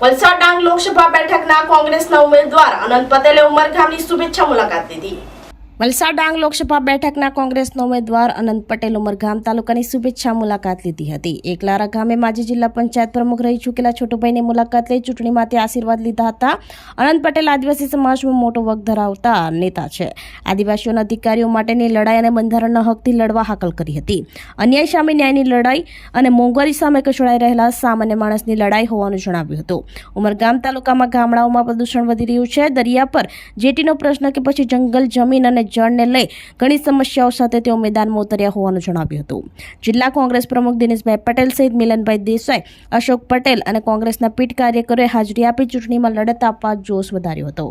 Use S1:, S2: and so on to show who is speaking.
S1: વલસાડ ડાંગ લોકસભા બેઠકના કોંગ્રેસના ઉમેદવાર અનંત પટેલે ઉમરગામની શુભેચ્છા મુલાકાત લીધી. વલસાડ ડાંગ લોકસભા બેઠકના કોંગ્રેસના ઉમેદવાર અનંત પટેલ ઉમરગામ તાલુકાની શુભેચ્છા મુલાકાત લીધી હતી. એકલારા ગામે માજી જિલ્લા પંચાયત પ્રમુખ રહી ચૂકેલા છોટુભાઈની મુલાકાત લઈ ચૂંટણીમાંથી આશીર્વાદ લીધા હતા. અનંત પટેલ આદિવાસી સમાજમાં મોટો વગ ધરાવતા નેતા છે. આદિવાસીઓના અધિકારીઓ માટેની લડાઈ અને બંધારણના હકથી લડવા હાકલ કરી હતી. અન્યાય સામે ન્યાયની લડાઈ અને મોંઘવારી સામે કછોડાઈ રહેલા સામાન્ય માણસની લડાઈ હોવાનું જણાવ્યું હતું. ઉમરગામ તાલુકામાં ગામડાઓમાં પ્રદૂષણ વધી રહ્યું છે. દરિયા પર જેટીનો પ્રશ્ન કે પછી જંગલ, જમીન અને જળને લઈ ઘણી સમસ્યાઓ સાથે તેઓ મેદાનમાં ઉતર્યા હોવાનું જણાવ્યું હતું. જિલ્લા કોંગ્રેસ પ્રમુખ દિનેશભાઈ પટેલ સહિત મિલનભાઈ દેસાઈ, અશોક પટેલ અને કોંગ્રેસના પીઠ કાર્યકરોએ હાજરી આપી ચૂંટણીમાં લડત આપવા જોશ વધાર્યો હતો.